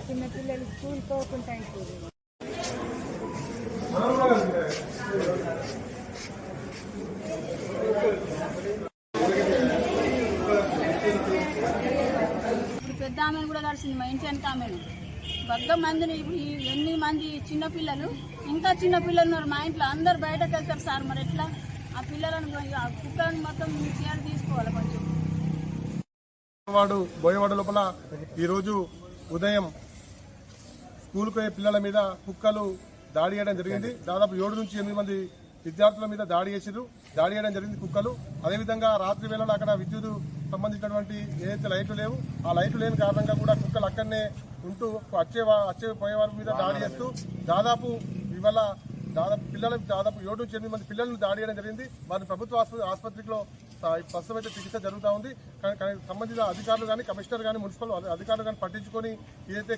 చిన్నపిల్లలు స్కూల్ పోకుండా అయిపోయింది ఇప్పుడు పెద్ద ఆమెను కూడా కలిసింది మా ఇంటి వెనక ఆమెను. పెద్ద మందిని ఇప్పుడు ఎన్ని మంది చిన్న పిల్లలు ఇంకా చిన్న పిల్లలు ఉన్నారు మా ఇంట్లో. అందరు బయటకు వెళ్తారు సార్ మరి ఎట్లా? ఆ పిల్లలను పోయి- ఆ కుక్కలను మొత్తం కేర్ తీసుకోవాలి వాడు బోయవాడ లోపల ఈరోజు ఉదయం స్కూల్కు పోయే పిల్లల మీద కుక్కలు దాడి చేయడం జరిగింది. దాదాపు ఏడు నుంచి ఎనిమిది మంది విద్యార్థుల మీద దాడి చేసిరు దాడి చేయడం జరిగింది కుక్కలు. అదేవిధంగా రాత్రి వేళలో అక్కడ విద్యుత్ సంబంధించినటువంటి ఏదైతే లైట్లు లేవు ఆ లైట్లు లేని కారణంగా కూడా కుక్కలు అక్కడనే ఉంటూ వచ్చే వచ్చే పోయేవారి మీద దాడి చేస్తూ దాదాపు ఇవాళ దాదాపు పిల్లలకు దాదాపు ఏడు నుంచి ఎనిమిది మంది పిల్లలను దాడి చేయడం జరిగింది. వారిని ప్రభుత్వ ఆసుపత్రిలో ఆ, ప్రస్తుతం అయితే చికిత్స జరుగుతూ ఉంది. కానీ కానీ సంబంధిత అధికారులు కానీ కమిషనర్ కానీ మున్సిపల్ అధికారులు కానీ పట్టించుకొని ఏదైతే